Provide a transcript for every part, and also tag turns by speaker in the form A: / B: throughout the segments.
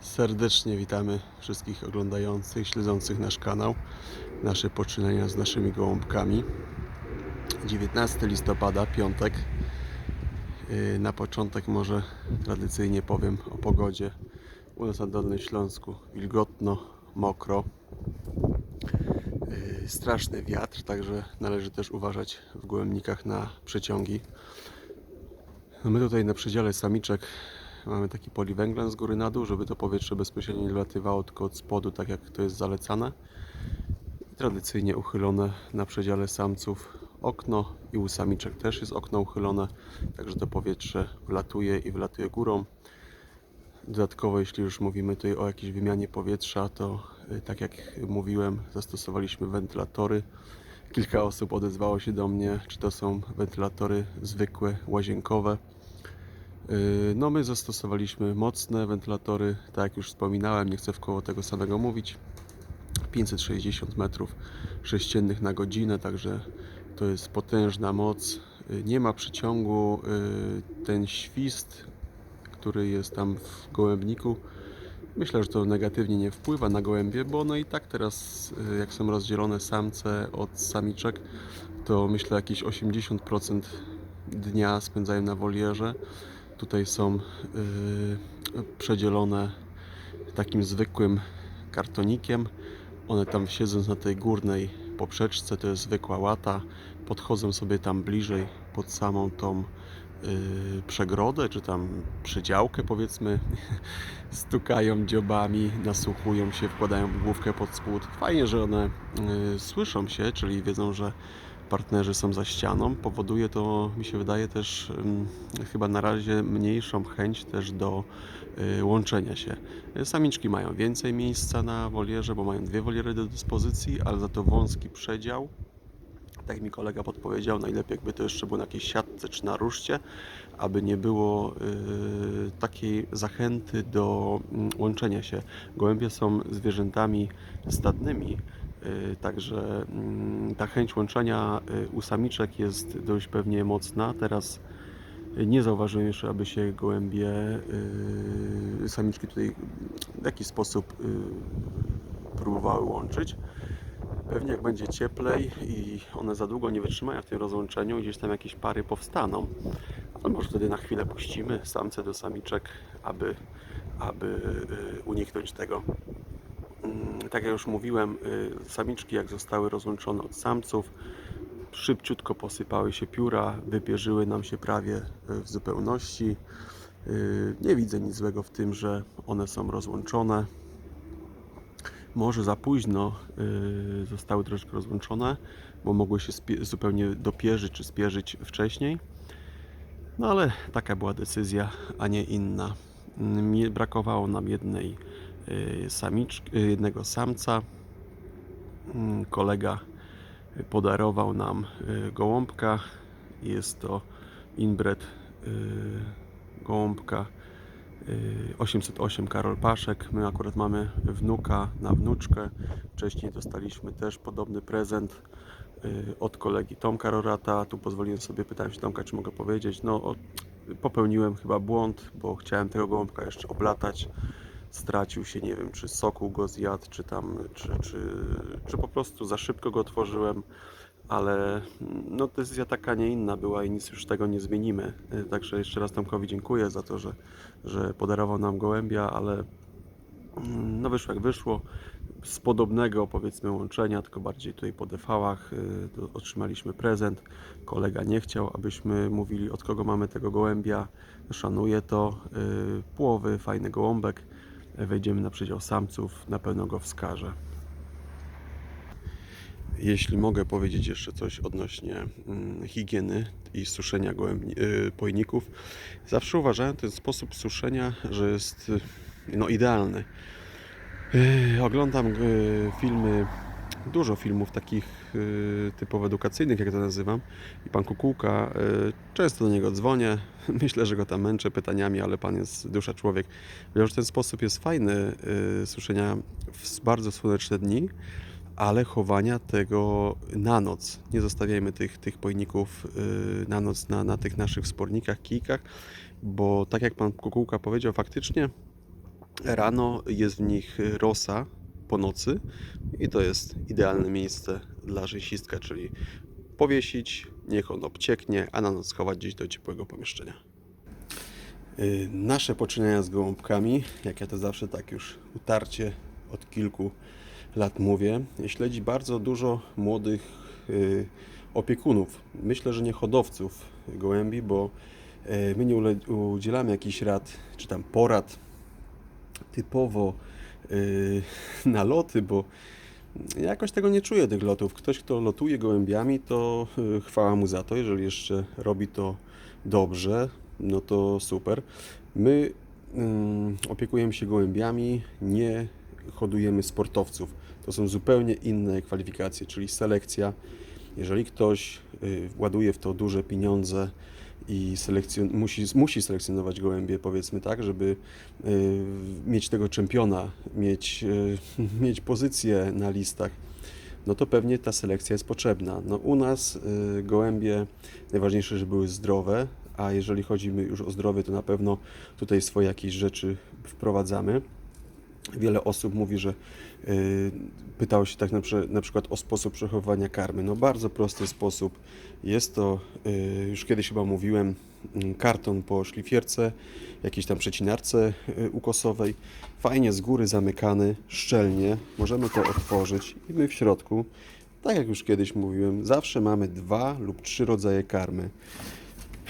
A: Serdecznie witamy wszystkich oglądających, śledzących nasz kanał, nasze poczynania z naszymi gołąbkami. 19 listopada, piątek. Yy, Na początek może tradycyjnie powiem o pogodzie. U nas na Dolnym Śląsku wilgotno, mokro. Yy, Straszny wiatr, także należy też uważać w gołębnikach na przeciągi. No my tutaj na przedziale samiczek mamy taki poliwęglan z góry na dół, żeby to powietrze bezpośrednio nie latywało tylko od spodu, tak jak to jest zalecane. I tradycyjnie uchylone na przedziale samców okno i u samiczek też jest okno uchylone, także to powietrze wlatuje i wylatuje górą. Dodatkowo, jeśli już mówimy tutaj o jakiejś wymianie powietrza, to y, tak jak mówiłem, zastosowaliśmy wentylatory. Kilka osób odezwało się do mnie, czy to są wentylatory zwykłe, łazienkowe. Yy, No my zastosowaliśmy mocne wentylatory, tak jak już wspominałem, nie chcę w koło tego samego mówić. 560 metrów sześciennych na godzinę, także to jest potężna moc. Yy, Nie ma przyciągu, yy, ten świst, który jest tam w gołębniku, myślę, że to negatywnie nie wpływa na gołębie, bo one i tak teraz, jak są rozdzielone samce od samiczek, to myślę jakieś 80% dnia spędzają na wolierze. Tutaj są yy, przedzielone takim zwykłym kartonikiem. One tam siedząc na tej górnej poprzeczce, to jest zwykła łata, podchodzą sobie tam bliżej pod samą tą yy, przegrodę, czy tam przedziałkę powiedzmy, stukają dziobami, nasłuchują się, wkładają główkę pod spód. Fajnie, że one yy, słyszą się, czyli wiedzą, że partnerzy są za ścianą. Powoduje to, mi się wydaje, też chyba na razie mniejszą chęć też do y, łączenia się. Y, Samiczki mają więcej miejsca na wolierze, bo mają dwie woliery do dyspozycji, ale za to wąski przedział. Tak mi kolega podpowiedział, najlepiej jakby to jeszcze było na jakiejś siatce czy na ruszcie, aby nie było y, takiej zachęty do mm, łączenia się. Gołębie są zwierzętami stadnymi, y, także mm, ta chęć łączenia y, u samiczek jest dość pewnie mocna. Teraz y, nie zauważyłem jeszcze, aby się gołębie, y, samiczki tutaj w jakiś sposób y, próbowały łączyć. Pewnie jak będzie cieplej i one za długo nie wytrzymają w tym rozłączeniu, gdzieś tam jakieś pary powstaną. Ale może wtedy na chwilę puścimy samce do samiczek, aby, aby y, uniknąć tego. Tak jak już mówiłem, y, samiczki jak zostały rozłączone od samców, szybciutko posypały się pióra, wypierzyły nam się prawie y, w zupełności. Y, Nie widzę nic złego w tym, że one są rozłączone może za późno zostały troszkę rozłączone, bo mogły się zupełnie dopierzyć czy spierzyć wcześniej. No ale taka była decyzja, a nie inna. Brakowało nam jednej y, samiczki, y, jednego samca. Mm, Kolega podarował nam y, gołąbka. Jest to inbred gołąbka y, 808 Karol Paszek. My akurat mamy wnuka na wnuczkę. Wcześniej dostaliśmy też podobny prezent od kolegi Tomka Rorata. Tu pozwoliłem sobie, pytałem się Tomka, czy mogę powiedzieć. No, popełniłem chyba błąd, bo chciałem tego gołąbka jeszcze oblatać. Stracił się, nie wiem, czy sokół go zjadł, czy tam, czy, czy, czy po prostu za szybko go otworzyłem ale no decyzja taka, nie inna była i nic już tego nie zmienimy. Y, Także jeszcze raz Tomkowi dziękuję za to, że, że podarował nam gołębia, ale mm, no wyszło jak wyszło. Z podobnego powiedzmy łączenia, tylko bardziej tutaj po defałach y, otrzymaliśmy prezent. Kolega nie chciał, abyśmy mówili od kogo mamy tego gołębia. Szanuję to. Y, Płowy, fajny gołąbek. Wejdziemy na przedział samców, na pewno go wskażę. Jeśli mogę powiedzieć jeszcze coś odnośnie mm, higieny i suszenia y, pojników, zawsze uważałem ten sposób suszenia, że jest y, no, idealny. Y, Oglądam filmy, dużo filmów takich y, typowo edukacyjnych, jak to nazywam, i pan Kukułka, y, często do niego dzwonię, myślę, że go tam męczę pytaniami, ale pan jest dusza człowiek. Wiem, że ten sposób jest fajny y, suszenia w bardzo słoneczne dni, ale chowania tego na noc. Nie zostawiajmy tych, tych pojników na noc na, na tych naszych spornikach, kijkach, bo tak jak pan Kukułka powiedział, faktycznie Rano jest w nich rosa po nocy i to jest idealne miejsce dla rzęsistka, czyli powiesić, niech on obcieknie, a na noc schować gdzieś do ciepłego pomieszczenia. Y, Nasze poczynania z gołąbkami, jak ja to zawsze tak już utarcie od kilku lat mówię, śledzi bardzo dużo młodych y, opiekunów. Myślę, że nie hodowców gołębi, bo y, my nie udzielamy jakichś rad, czy tam porad typowo na loty, bo jakoś tego nie czuję tych lotów. Ktoś, kto lotuje gołębiami, to y, chwała mu za to. Jeżeli jeszcze robi to dobrze, no to super. My ym, opiekujemy się gołębiami, nie hodujemy sportowców. To są zupełnie inne kwalifikacje, czyli selekcja. Jeżeli ktoś y, ładuje w to duże pieniądze i selekcjon- musi, musi selekcjonować gołębie, powiedzmy tak, żeby y, mieć tego czempiona, mieć, y, mieć pozycję na listach, no to pewnie ta selekcja jest potrzebna. No u nas y, gołębie najważniejsze, żeby były zdrowe, a jeżeli chodzi już o zdrowie, to na pewno tutaj swoje jakieś rzeczy wprowadzamy. Wiele osób mówi, że pytało się tak na, na przykład o sposób przechowywania karmy. No bardzo prosty sposób. Jest to, y, już kiedyś chyba mówiłem, mm, karton po szlifierce, jakiejś tam przecinarce y, ukosowej. Fajnie z góry zamykany, szczelnie. Możemy to otworzyć i my w środku, tak jak już kiedyś mówiłem, zawsze mamy dwa lub trzy rodzaje karmy.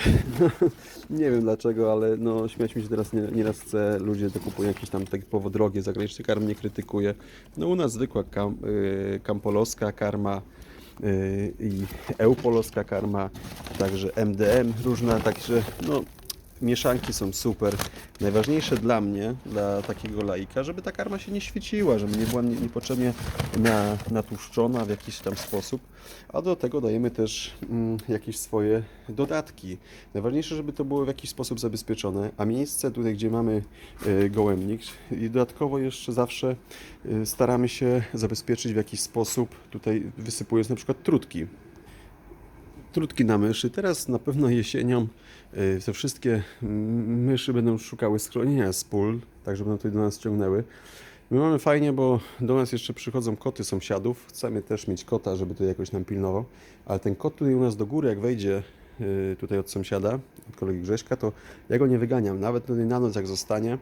A: Nie wiem dlaczego, ale no śmiać mi się teraz nie, nieraz chce, ludzie to kupują jakieś tam typowo drogie zagraniczne karmy, nie krytykuję. No u nas zwykła kam, y, kampolowska karma y, i eupolowska karma, także MDM różna, także no mieszanki są super. Najważniejsze dla mnie, dla takiego laika, żeby ta karma się nie świeciła, żeby nie była nie- niepotrzebnie na, natłuszczona w jakiś tam sposób, a do tego dajemy też mm, jakieś swoje dodatki. Najważniejsze, żeby to było w jakiś sposób zabezpieczone, a miejsce tutaj, gdzie mamy y, gołębnik i dodatkowo jeszcze zawsze y, staramy się zabezpieczyć w jakiś sposób, tutaj wysypując na przykład trutki trutki na myszy. Teraz na pewno jesienią te wszystkie myszy będą szukały schronienia z pól, tak żeby one tutaj do nas ciągnęły. My mamy fajnie, bo do nas jeszcze przychodzą koty sąsiadów. Chcemy też mieć kota, żeby to jakoś nam pilnował. Ale ten kot tutaj u nas do góry, jak wejdzie y, tutaj od sąsiada, od kolegi Grześka, to ja go nie wyganiam. Nawet tutaj na noc jak zostanie,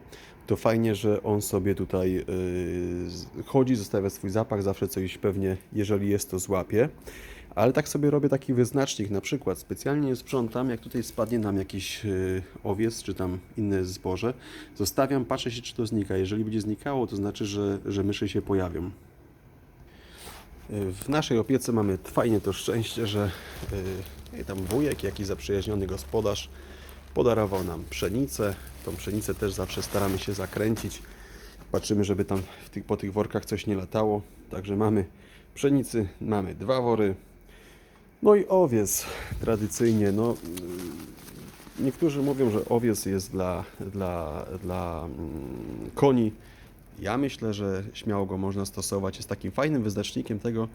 A: to fajnie, że on sobie tutaj y, chodzi, zostawia swój zapach, zawsze coś pewnie, jeżeli jest, to złapie. Ale tak sobie robię taki wyznacznik, na przykład specjalnie sprzątam, jak tutaj spadnie nam jakiś y, owiec, czy tam inne zboże, zostawiam, patrzę się, czy to znika. Jeżeli będzie znikało, to znaczy, że, że myszy się pojawią. Y, W naszej opiece mamy fajnie to szczęście, że y, tam wujek, jak i zaprzyjaźniony gospodarz podarował nam pszenicę. Tą pszenicę też zawsze staramy się zakręcić. Patrzymy, żeby tam tych, po tych workach coś nie latało. Także mamy pszenicy, mamy dwa wory. No i owiec tradycyjnie. No, mm, niektórzy mówią, że owiec jest dla, dla, dla mm, koni. Ja myślę, że śmiało go można stosować. Jest takim fajnym wyznacznikiem tego,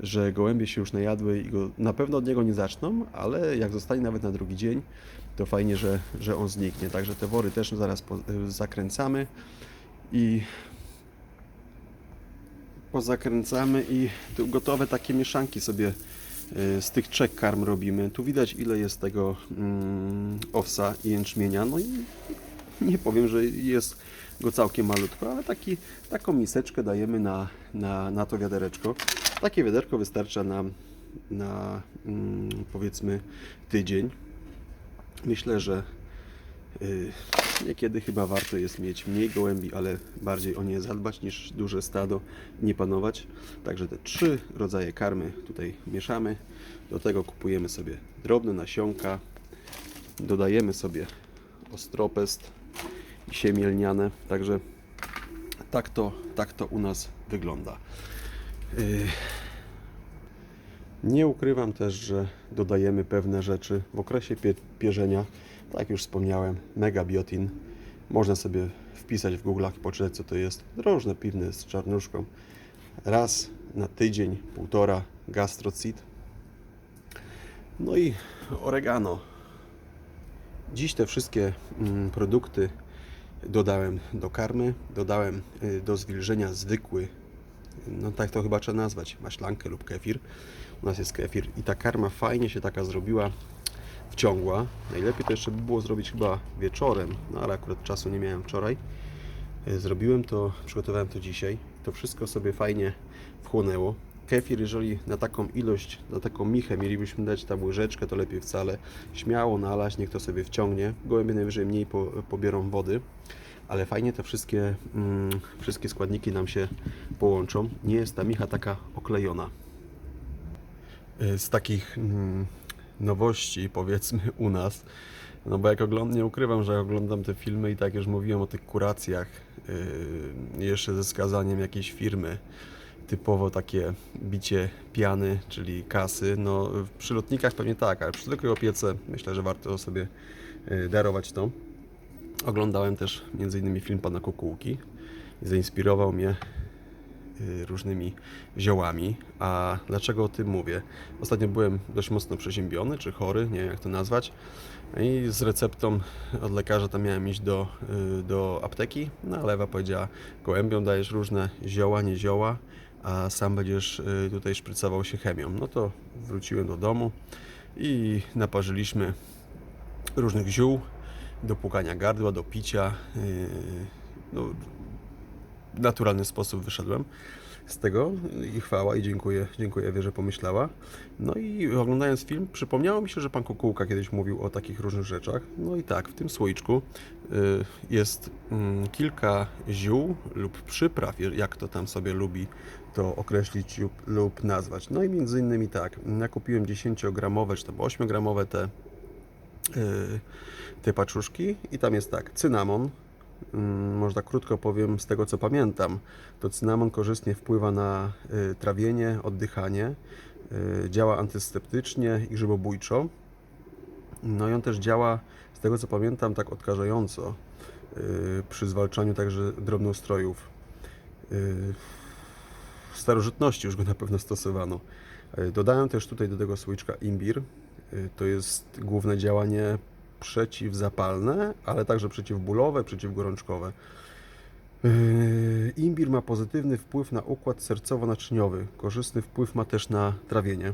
A: że gołębie się już najadły i go na pewno od niego nie zaczną, ale jak zostanie nawet na drugi dzień, to fajnie, że, że on zniknie. Także te wory też zaraz po, zakręcamy i pozakręcamy i gotowe takie mieszanki sobie y, z tych trzech karm robimy. Tu widać ile jest tego mm, owsa i jęczmienia. No i nie powiem, że jest go całkiem malutko, ale taki, taką miseczkę dajemy na, na, na to wiadereczko. Takie wiaderko wystarcza nam na mm, powiedzmy tydzień. Myślę, że y, niekiedy chyba warto jest mieć mniej gołębi, ale bardziej o nie zadbać niż duże stado nie panować. Także te trzy rodzaje karmy tutaj mieszamy. Do tego kupujemy sobie drobne nasionka, dodajemy sobie ostropest i. Także tak to, tak to u nas wygląda. Y, nie ukrywam też, że dodajemy pewne rzeczy w okresie pie pierzenia. Tak już wspomniałem, megabiotin. Można sobie wpisać w Google i poczytać co to jest. Drożne piwne z czarnuszką. Raz na tydzień, półtora gastrocid. No i oregano. Dziś te wszystkie mm, produkty dodałem do karmy, dodałem y, do zwilżenia zwykły, no tak to chyba trzeba nazwać, maślankę lub kefir. U nas jest kefir i ta karma fajnie się taka zrobiła, wciągła. Najlepiej to jeszcze by było zrobić chyba wieczorem, no ale akurat czasu nie miałem wczoraj. Y, Zrobiłem to, przygotowałem to dzisiaj. To wszystko sobie fajnie wchłonęło. Kefir, jeżeli na taką ilość, na taką michę mielibyśmy dać tam łyżeczkę, to lepiej wcale. Śmiało nalać, niech to sobie wciągnie. Gołębie najwyżej mniej po, wody, ale fajnie te wszystkie, mm, wszystkie składniki nam się połączą. Nie jest ta micha taka oklejona. Y, Z takich mm, nowości, powiedzmy u nas, no bo jak oglądam, nie ukrywam, że oglądam te filmy i tak już mówiłem o tych kuracjach, yy, jeszcze ze skazaniem jakiejś firmy, typowo takie bicie piany, czyli kasy, no przy lotnikach pewnie tak, ale przy zwykłej opiece myślę, że warto sobie yy, darować to. Oglądałem też m.in. film Pana Kukułki zainspirował mnie różnymi ziołami. A dlaczego o tym mówię? Ostatnio byłem dość mocno przeziębiony, czy chory, nie wiem jak to nazwać. I z receptą od lekarza tam miałem iść do, y, do apteki. No a lewa powiedziała, gołębiom dajesz różne zioła, nie zioła, a sam będziesz y, tutaj szprycował się chemią. No to wróciłem do domu i naparzyliśmy różnych ziół do płukania gardła, do picia. No, naturalny sposób wyszedłem z tego i chwała i dziękuję, dziękuję Ewie, że pomyślała. No i oglądając film przypomniało mi się, że pan Kukułka kiedyś mówił o takich różnych rzeczach. No i tak, w tym słoiczku y, jest mm, kilka ziół lub przypraw, jak to tam sobie lubi to określić lub, nazwać. No i między innymi tak, ja kupiłem 10-gramowe czy tam 8-gramowe te, y, te paczuszki i tam jest tak, cynamon, może tak krótko powiem z tego co pamiętam, to cynamon korzystnie wpływa na y, trawienie, oddychanie, y, działa antyseptycznie i grzybobójczo. No i on też działa, z tego co pamiętam, tak odkażająco y, przy zwalczaniu także drobnoustrojów. W starożytności już go na pewno stosowano. Dodałem też tutaj do tego słoiczka imbir. To jest główne działanie przeciwzapalne, ale także przeciwbólowe, przeciwgorączkowe. Yy, Imbir ma pozytywny wpływ na układ sercowo-naczyniowy. Korzystny wpływ ma też na trawienie.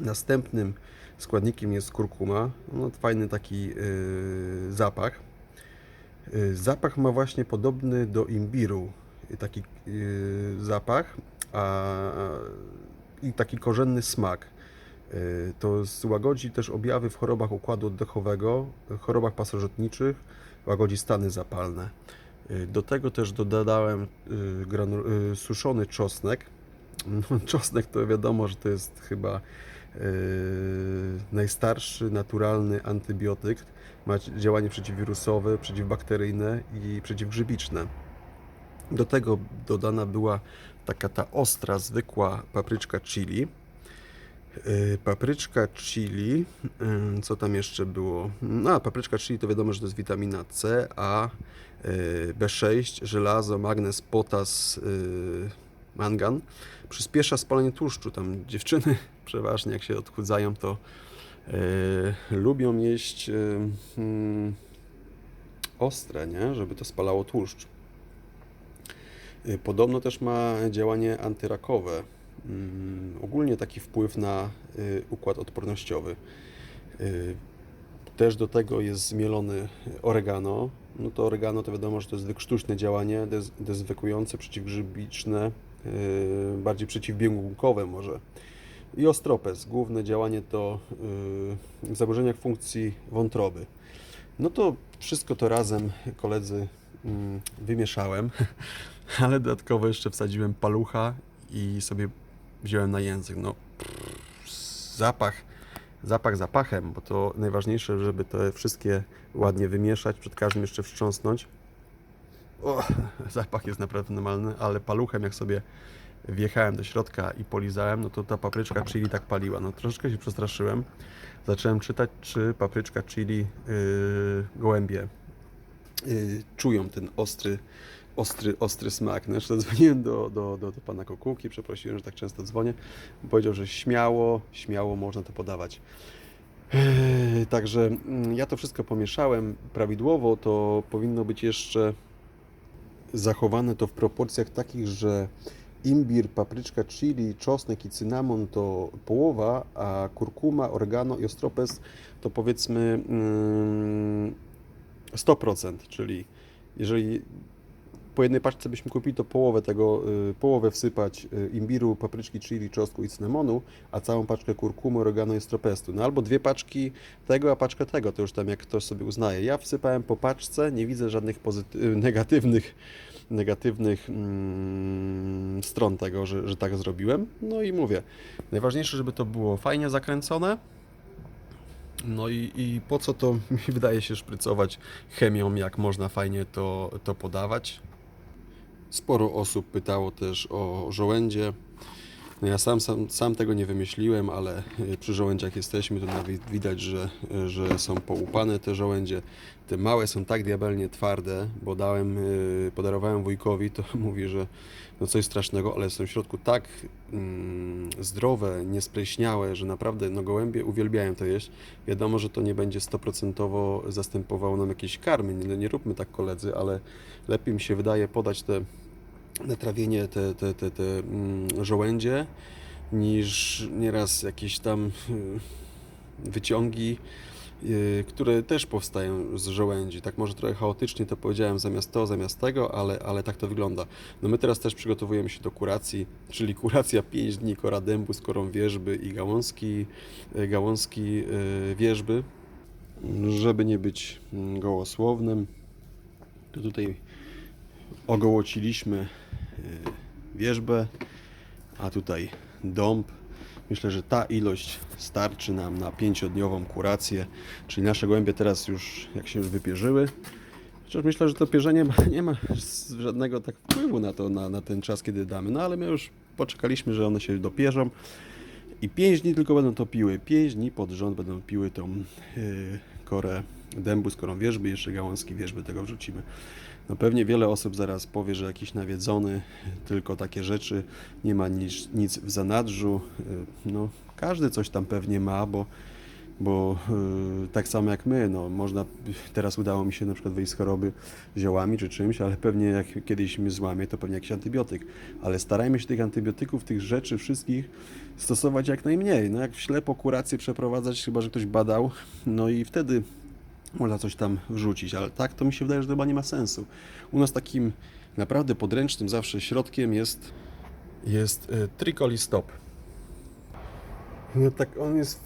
A: Następnym składnikiem jest kurkuma. No, fajny taki yy, zapach. Yy, Zapach ma właśnie podobny do imbiru. Taki zapach a, i taki korzenny smak. Y, To złagodzi też objawy w chorobach układu oddechowego, chorobach pasożytniczych, łagodzi stany zapalne. Y, Do tego też dodałem y, suszony czosnek. No, Czosnek to wiadomo, że to jest chyba najstarszy naturalny antybiotyk. Ma działanie przeciwwirusowe, przeciwbakteryjne i przeciwgrzybiczne. Do tego dodana była taka ta ostra, zwykła papryczka chili. Yy, Papryczka chili, yy, co tam jeszcze było? No, a papryczka chili to wiadomo, że to jest witamina C, A, yy, B6, żelazo, magnez, potas, mangan. Przyspiesza spalanie tłuszczu. Tam dziewczyny przeważnie jak się odchudzają, to lubią jeść mm, ostre, nie? Żeby to spalało tłuszcz. Podobno też ma działanie antyrakowe. Mm, Ogólnie taki wpływ na y, układ odpornościowy. Y, Też do tego jest zmielony oregano. No to oregano to wiadomo, że to jest wykrztuśne działanie, dez, przeciwgrzybiczne, y, bardziej przeciwbiegunkowe może. I ostropes. Główne działanie to w zaburzeniach funkcji wątroby. No to wszystko to razem, koledzy, mm, wymieszałem, ale dodatkowo jeszcze wsadziłem palucha i sobie wziąłem na język. No, zapach, zapach zapachem, bo to najważniejsze, żeby te wszystkie ładnie wymieszać, przed każdym jeszcze wstrząsnąć. O, zapach jest naprawdę normalny, ale paluchem jak sobie wjechałem do środka i polizałem, no to ta papryczka chili tak paliła. No troszeczkę się przestraszyłem. Zacząłem czytać, czy papryczka chili yy, gołębie yy, czują ten ostry, ostry, ostry smak. No, jeszcze dzwoniłem do, do, do, do pana Kokułki, przeprosiłem, że tak często dzwonię. Powiedział, że śmiało, śmiało można to podawać. Eee, Także mm, ja to wszystko pomieszałem prawidłowo. To powinno być jeszcze zachowane to w proporcjach takich, że imbir, papryczka, chili, czosnek i cynamon to połowa, a kurkuma, oregano i ostropes to powiedzmy mm, 100%, czyli jeżeli po jednej paczce byśmy kupili, to połowę tego, y, połowę wsypać y, imbiru, papryczki, chili, czosnku i cynamonu, a całą paczkę kurkumy, oregano i estropestu. No albo dwie paczki tego, a paczkę tego, to już tam jak ktoś sobie uznaje. Ja wsypałem po paczce, nie widzę żadnych y, negatywnych, negatywnych mm, stron tego, że, że tak zrobiłem. No i mówię, najważniejsze, żeby to było fajnie zakręcone, no i, i po co to mi wydaje się szprycować chemią, jak można fajnie to, to podawać? Sporo osób pytało też o żołędzie. No ja sam, sam, sam tego nie wymyśliłem, ale y, przy żołędziach jesteśmy, to nawet widać, że, że są połupane te żołędzie. Te małe są tak diabelnie twarde, bo dałem, y, podarowałem wujkowi, to mówi, że no coś strasznego, ale są w środku tak mm, zdrowe, niespleśniałe, że naprawdę no gołębie uwielbiają to jeść. Wiadomo, że to nie będzie stoprocentowo zastępowało nam jakieś karmy, nie, nie róbmy tak koledzy, ale lepiej mi się wydaje podać te na trawienie te, te, te, te mm, żołędzie niż nieraz jakieś tam y, wyciągi, y, które też powstają z żołędzi. Tak może trochę chaotycznie to powiedziałem zamiast to, zamiast tego, ale, ale tak to wygląda. No my teraz też przygotowujemy się do kuracji, czyli kuracja 5 dni kora dębu z korą wierzby i gałązki, y, gałązki wierzby. Żeby nie być mm, gołosłownym, to tutaj ogołociliśmy y, wierzbę, a tutaj dąb. Myślę, że ta ilość starczy nam na pięciodniową kurację, czyli nasze gołębie teraz już, jak się już wypierzyły, chociaż myślę, że to pierzenie nie ma żadnego tak wpływu na to, na, na ten czas, kiedy damy, no ale my już poczekaliśmy, że one się dopierzą i 5 dni tylko będą to piły, 5 dni pod rząd będą piły tą yy, korę dębu z korą wierzby, jeszcze gałązki wierzby tego wrzucimy. No pewnie wiele osób zaraz powie, że jakiś nawiedzony, tylko takie rzeczy, nie ma nic, nic w zanadrzu. Yy, No, każdy coś tam pewnie ma, bo, bo yy, tak samo jak my, no, można, teraz udało mi się na przykład wyjść z choroby ziołami czy czymś, ale pewnie jak kiedyś mnie złamie, to pewnie jakiś antybiotyk. Ale starajmy się tych antybiotyków, tych rzeczy wszystkich stosować jak najmniej. No jak ślepo kurację przeprowadzać, chyba że ktoś badał, no i wtedy można coś tam wrzucić, ale tak to mi się wydaje, że chyba nie ma sensu. U nas takim naprawdę podręcznym zawsze środkiem jest, jest y, Tricoli Stop. No tak, on jest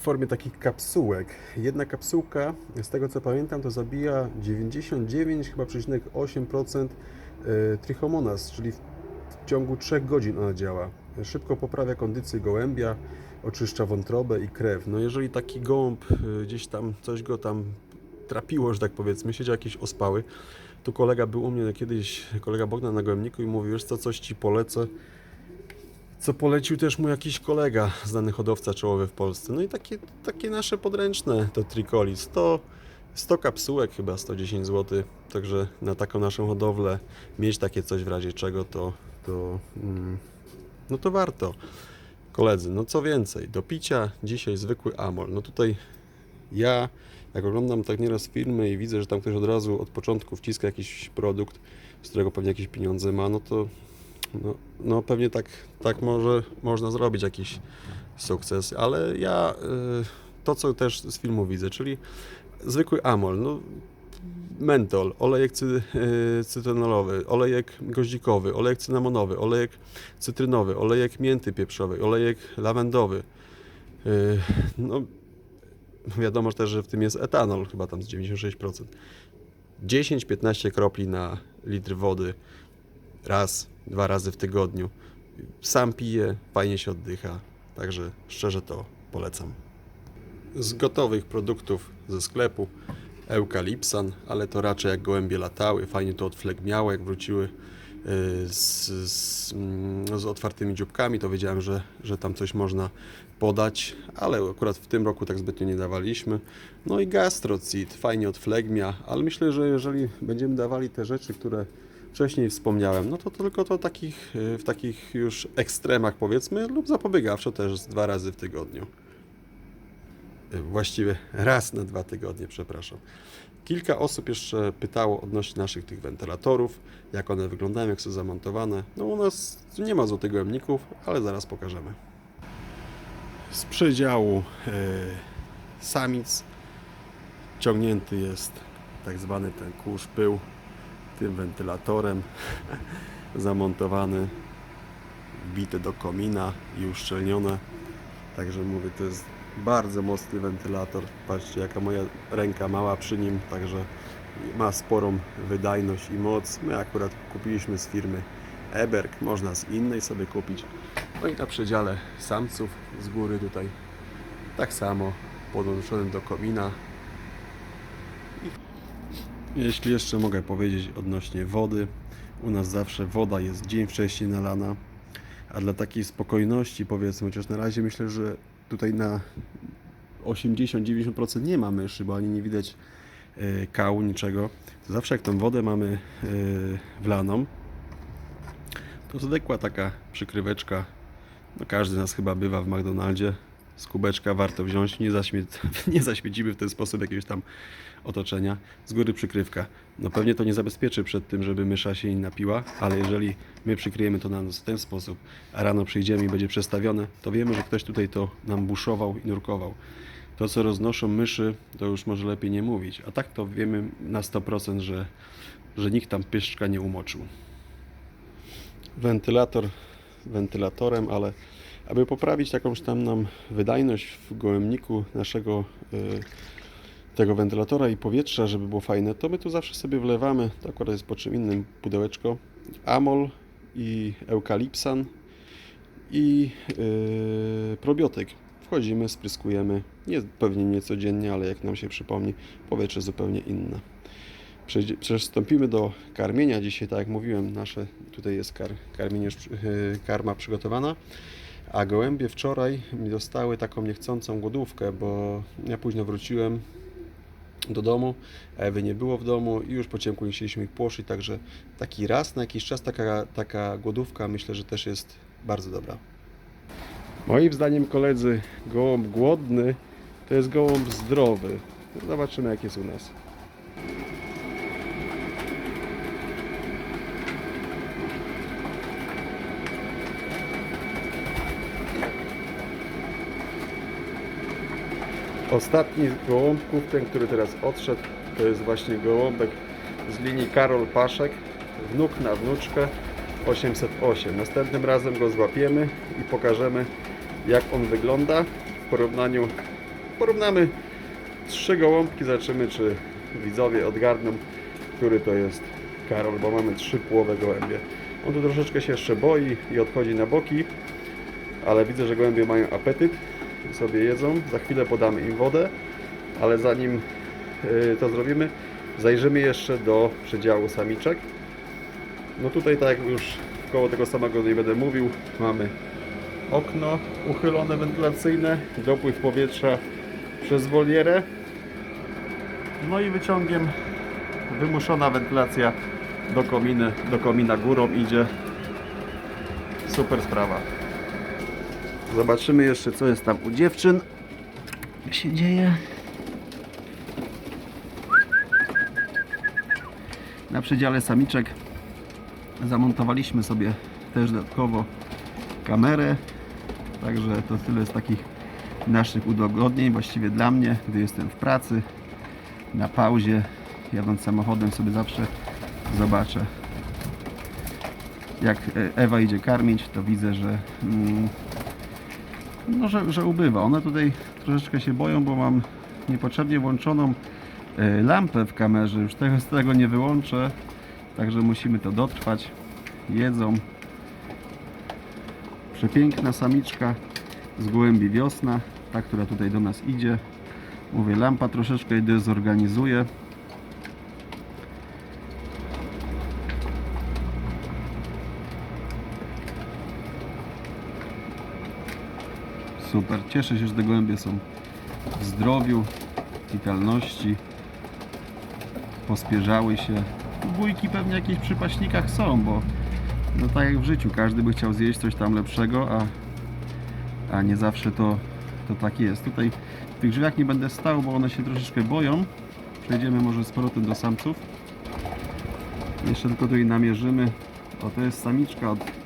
A: w formie takich kapsułek. Jedna kapsułka, z tego co pamiętam, to zabija 99 chyba przecinek 8% y, trichomonas, czyli w ciągu 3 godzin ona działa. Szybko poprawia kondycję gołębia, oczyszcza wątrobę i krew. No jeżeli taki gołąb y, gdzieś tam, coś go tam trapiło, że tak powiedzmy, siedział jakieś ospały, tu kolega był u mnie kiedyś, kolega Bogdan na gołębniku i mówił, wiesz co, coś ci polecę, co polecił też mu jakiś kolega, znany hodowca czołowy w Polsce. No i takie, takie nasze podręczne to Tricoli. 100, 100 kapsułek, chyba 110 zł. Także na taką naszą hodowlę mieć takie coś w razie czego, to, to, mm, no to warto. Koledzy, no co więcej, do picia dzisiaj zwykły amol. No tutaj ja, jak oglądam tak nieraz filmy i widzę, że tam ktoś od razu od początku wciska jakiś produkt, z którego pewnie jakieś pieniądze ma, no to no, no pewnie tak, tak może można zrobić jakiś sukces, ale ja y, to, co też z filmu widzę, czyli zwykły amol, no, mentol, olejek cy, y, cytrynolowy, olejek goździkowy, olejek cynamonowy, olejek cytrynowy, olejek mięty pieprzowej, olejek lawendowy. Y, no, wiadomo też, że w tym jest etanol, chyba tam z 96%. 10-15 kropli na litr wody raz, dwa razy w tygodniu. Sam piję, fajnie się oddycha, także szczerze to polecam. Z gotowych produktów ze sklepu eukalipsan, ale to raczej jak gołębie latały, fajnie to odflegmiało, jak wróciły yy, z, z, mm, z otwartymi dzióbkami, to wiedziałem, że, że tam coś można podać, ale akurat w tym roku tak zbytnio nie dawaliśmy. No i gastrocid, fajnie odflegmia, ale myślę, że jeżeli będziemy dawali te rzeczy, które wcześniej wspomniałem, no to tylko to takich, y, w takich już ekstremach powiedzmy lub zapobiegawczo też dwa razy w tygodniu. Y, właściwie raz na dwa tygodnie, przepraszam. Kilka osób jeszcze pytało odnośnie naszych tych wentylatorów, jak one wyglądają, jak są zamontowane. No u nas nie ma złotych gołębników, ale zaraz pokażemy. Z przedziału e, samic ciągnięty jest tak zwany ten kurz pył tym wentylatorem zamontowany, wbity do komina i uszczelnione. Także mówię, to jest bardzo mocny wentylator. Patrzcie, jaka moja ręka mała przy nim, także ma sporą wydajność i moc. My akurat kupiliśmy z firmy Eberg, można z innej sobie kupić. No i na przedziale samców z góry tutaj tak samo podłączony do komina. Jeśli jeszcze mogę powiedzieć odnośnie wody, u nas zawsze woda jest dzień wcześniej nalana, a dla takiej spokojności powiedzmy, chociaż na razie myślę, że tutaj na 80-90% nie ma myszy, bo ani nie widać e, kału, niczego, to zawsze jak tą wodę mamy e, wlaną, to zwykła taka przykryweczka, no każdy z nas chyba bywa w McDonaldzie, z kubeczka warto wziąć, nie, zaśmie, nie zaśmiecimy w ten sposób jakiegoś tam otoczenia, z góry przykrywka. No pewnie to nie zabezpieczy przed tym, żeby mysza się nie napiła, ale jeżeli my przykryjemy to na noc w ten sposób, a rano przyjdziemy i będzie przestawione, to wiemy, że ktoś tutaj to nam buszował i nurkował. To, co roznoszą myszy, to już może lepiej nie mówić, a tak to wiemy na 100%, że, że nikt tam pyszczka nie umoczył wentylator wentylatorem, ale aby poprawić jakąś tam nam wydajność w gołębniku naszego y, tego wentylatora i powietrza, żeby było fajne, to my tu zawsze sobie wlewamy, to akurat jest po czym innym pudełeczko, amol i eukalipsan i yy, probiotyk. Wchodzimy, spryskujemy, nie, pewnie nie codziennie, ale jak nam się przypomni, powietrze zupełnie inne. Przystąpimy do karmienia. Dzisiaj, tak jak mówiłem, nasze tutaj jest kar, karmienie, yy, karma przygotowana. A gołębie wczoraj mi dostały taką niechcącą głodówkę, bo ja późno wróciłem do domu, Ewy nie było w domu i już po ciemku nie chcieliśmy ich płoszyć, także taki raz na jakiś czas taka, taka głodówka myślę, że też jest bardzo dobra. Moim zdaniem koledzy, gołąb głodny to jest gołąb zdrowy. Zobaczymy jak jest u nas. Ostatni z gołąbków, ten, który teraz odszedł, to jest właśnie gołąbek z linii Karol Paszek, wnuk na wnuczkę 808. Następnym razem go złapiemy i pokażemy, jak on wygląda w porównaniu. Porównamy trzy gołąbki, zobaczymy, czy widzowie odgadną, który to jest Karol, bo mamy trzy połowe gołębie. On tu troszeczkę się jeszcze boi i odchodzi na boki, ale widzę, że gołębie mają apetyt sobie jedzą. Za chwilę podamy im wodę, ale zanim y, to zrobimy, zajrzymy jeszcze do przedziału samiczek. No tutaj, tak jak już koło tego samego nie będę mówił, mamy okno uchylone wentylacyjne, dopływ powietrza przez wolierę. No i wyciągiem wymuszona wentylacja do kominy, do komina górą idzie. Super sprawa. Zobaczymy jeszcze co jest tam u dziewczyn. Co się dzieje? Na przedziale samiczek zamontowaliśmy sobie też dodatkowo kamerę. Także to tyle z takich naszych udogodnień, właściwie dla mnie, gdy jestem w pracy, na pauzie, jadąc samochodem sobie zawsze zobaczę jak e, Ewa idzie karmić, to widzę, że mm, no, że, że ubywa. One tutaj troszeczkę się boją, bo mam niepotrzebnie włączoną e, lampę w kamerze. Już tego, z tego nie wyłączę, także musimy to dotrwać. Jedzą. Przepiękna samiczka z gołębi wiosna, ta, która tutaj do nas idzie. Mówię, lampa troszeczkę jej dezorganizuje. Super, cieszę się, że te gołębie są w zdrowiu, witalności, pospierzały się. Bójki pewnie w jakichś przypaśnikach są, bo no tak jak w życiu, każdy by chciał zjeść coś tam lepszego, a, a nie zawsze to to tak jest. Tutaj w tych drzwiach nie będę stał, bo one się troszeczkę boją. Przejdziemy może z powrotem do samców. Jeszcze tylko tutaj namierzymy. O, to jest samiczka od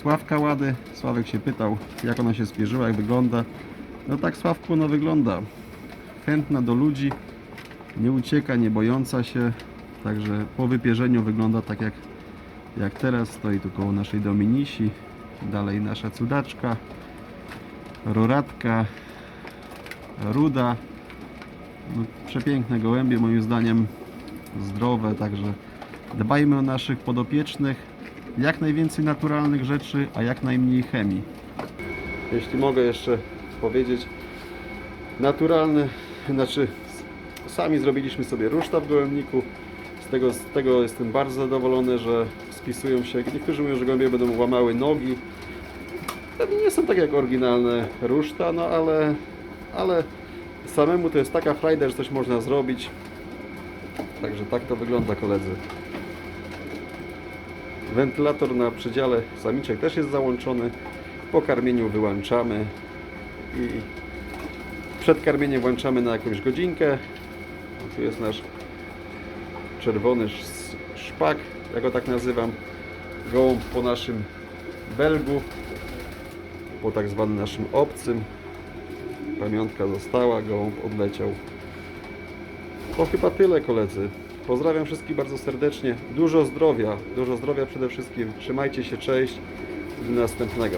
A: Sławka Łady. Sławek się pytał, jak ona się spierzyła, jak wygląda. No tak Sławku ona wygląda. Chętna do ludzi, nie ucieka, nie bojąca się. Także po wypierzeniu wygląda tak jak, jak teraz. Stoi tu koło naszej Dominisi. Dalej nasza cudaczka. Roratka. Ruda. No, przepiękne gołębie moim zdaniem. Zdrowe, także dbajmy o naszych podopiecznych. Jak najwięcej naturalnych rzeczy, a jak najmniej chemii. Jeśli mogę jeszcze powiedzieć, naturalne, znaczy sami zrobiliśmy sobie ruszta w gołębniku. Z tego, z tego jestem bardzo zadowolony, że spisują się. Niektórzy mówią, że gołębie będą łamały nogi. Nie są tak jak oryginalne ruszta, no ale, ale samemu to jest taka frajda, że coś można zrobić. Także tak to wygląda koledzy. Wentylator na przedziale samiczek też jest załączony. Po karmieniu wyłączamy i przed karmieniem włączamy na jakąś godzinkę. Tu jest nasz czerwony sz- szpak, ja go tak nazywam. Gołąb po naszym belgu, po tak zwanym naszym obcym. Pamiątka została, gołąb odleciał. To chyba tyle koledzy. Pozdrawiam wszystkich bardzo serdecznie. Dużo zdrowia, dużo zdrowia przede wszystkim. Trzymajcie się, cześć. Do następnego.